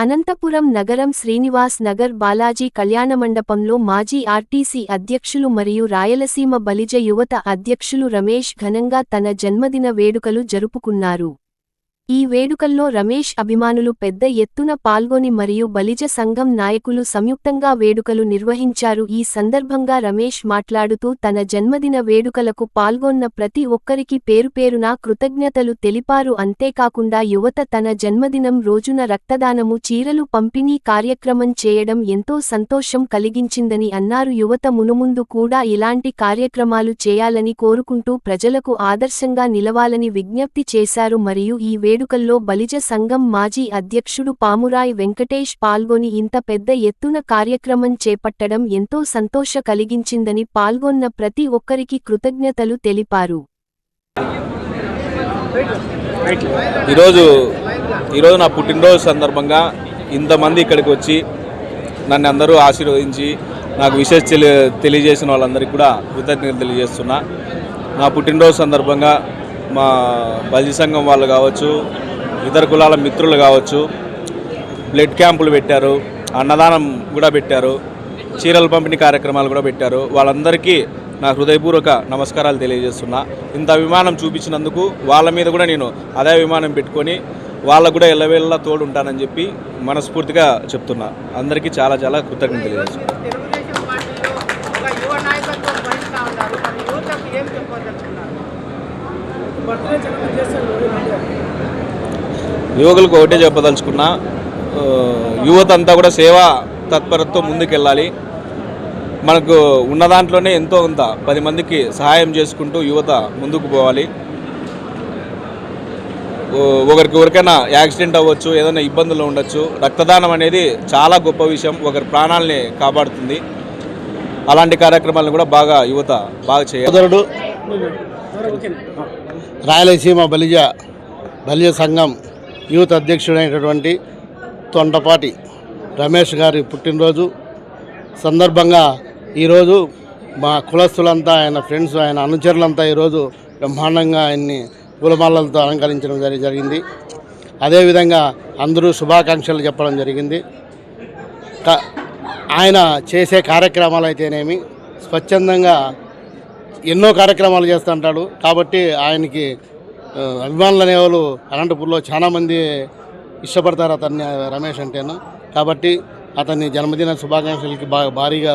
అనంతపురం నగరం శ్రీనివాస్ నగర్ బాలాజీ కళ్యాణమండపంలో మాజీ ఆర్టీసీ అధ్యక్షులు మరియు రాయలసీమ బలిజ యువత అధ్యక్షులు రమేష్ ఘనంగా తన జన్మదిన వేడుకలు జరుపుకున్నారు. ఈ వేడుకల్లో రమేష్ అభిమానులు పెద్ద ఎత్తున పాల్గొని మరియు బలిజ సంఘం నాయకులు సంయుక్తంగా వేడుకలు నిర్వహించారు. ఈ సందర్భంగా రమేష్ మాట్లాడుతూ తన జన్మదిన వేడుకలకు పాల్గొన్న ప్రతి ఒక్కరికి పేరుపేరునా కృతజ్ఞతలు తెలిపారు. అంతేకాకుండా యువత తన జన్మదినం రోజున రక్తదానము చీరలు పంపిణీ కార్యక్రమం చేయడం ఎంతో సంతోషం కలిగించిందని అన్నారు. యువత మునుముందు కూడా ఇలాంటి కార్యక్రమాలు చేయాలని కోరుకుంటూ ప్రజలకు ఆదర్శంగా నిలవాలని విజ్ఞప్తి చేశారు. మరియు ఈ వేడు వేడుకల్లో బలిజ సంఘం మాజీ అధ్యక్షుడు పామురాయ్ వెంకటేష్ పాల్గొని ఇంత పెద్ద ఎత్తున కార్యక్రమం చేపట్టడం ఎంతో సంతోష కలిగించిందని పాల్గొన్న ప్రతి ఒక్కరికి కృతజ్ఞతలు తెలిపారు. ఈరోజు ఈరోజు నా పుట్టినరోజు సందర్భంగా ఇంతమంది ఇక్కడికి వచ్చి నన్ను అందరూ ఆశీర్వదించి నాకు విశేష తెలియ తెలియజేసిన వాళ్ళందరికీ కూడా కృతజ్ఞతలు తెలియజేస్తున్నా. నా పుట్టినరోజు సందర్భంగా మా బలిజీ సంఘం వాళ్ళు కావచ్చు ఇతర కులాల మిత్రులు కావచ్చు బ్లడ్ క్యాంపులు పెట్టారు అన్నదానం కూడా పెట్టారు చీరల పంపిణీ కార్యక్రమాలు కూడా పెట్టారు. వాళ్ళందరికీ నా హృదయపూర్వక నమస్కారాలు తెలియజేస్తున్నా. ఇంత అభిమానం చూపించినందుకు వాళ్ళ మీద కూడా నేను అదే అభిమానం పెట్టుకొని వాళ్ళకు కూడా ఎల్లవేళ్ళ తోడు ఉంటానని చెప్పి మనస్ఫూర్తిగా చెప్తున్నా. అందరికీ చాలా చాలా కృతజ్ఞతలు తెలియజేస్తున్నాను యువకులకు ఒకటే చెప్పదలుచుకున్నా యువత అంతా కూడా సేవా తత్పరతతో ముందుకెళ్ళాలి. మనకు ఉన్న దాంట్లోనే ఎంతో కొంత పది మందికి సహాయం చేసుకుంటూ యువత ముందుకు పోవాలి. ఓ- ఒకరికి ఎవరికైనా యాక్సిడెంట్ అవ్వచ్చు ఏదైనా ఇబ్బందులు ఉండొచ్చు. రక్తదానం అనేది చాలా గొప్ప విషయం. ఒకరి ప్రాణాలని కాపాడుతుంది. అలాంటి కార్యక్రమాలను కూడా బాగా యువత బాగా చేయాలి. రాయలసీమ బలిజ బలిజ సంఘం యూత్ అధ్యక్షుడైనటువంటి తొండపాటి రమేష్ గారి పుట్టినరోజు. సందర్భంగా ఈరోజు మా కులస్తులంతా ఆయన ఫ్రెండ్స్ ఆయన అనుచరులంతా ఈరోజు బ్రహ్మాండంగా ఆయన్ని పూలమాలలతో అలంకరించడం జరి జరిగింది. అదేవిధంగా అందరూ శుభాకాంక్షలు చెప్పడం జరిగింది. ఆయన చేసే కార్యక్రమాలు అయితేనేమి స్వచ్ఛందంగా ఎన్నో కార్యక్రమాలు చేస్తుంటాడు కాబట్టి ఆయనకి అభిమానులు అనేవాళ్ళు అనంతపూర్లో చాలామంది ఇష్టపడతారు అతన్ని రమేష్ అంటేను. కాబట్టి అతని జన్మదిన శుభాకాంక్షలకి బాగా భారీగా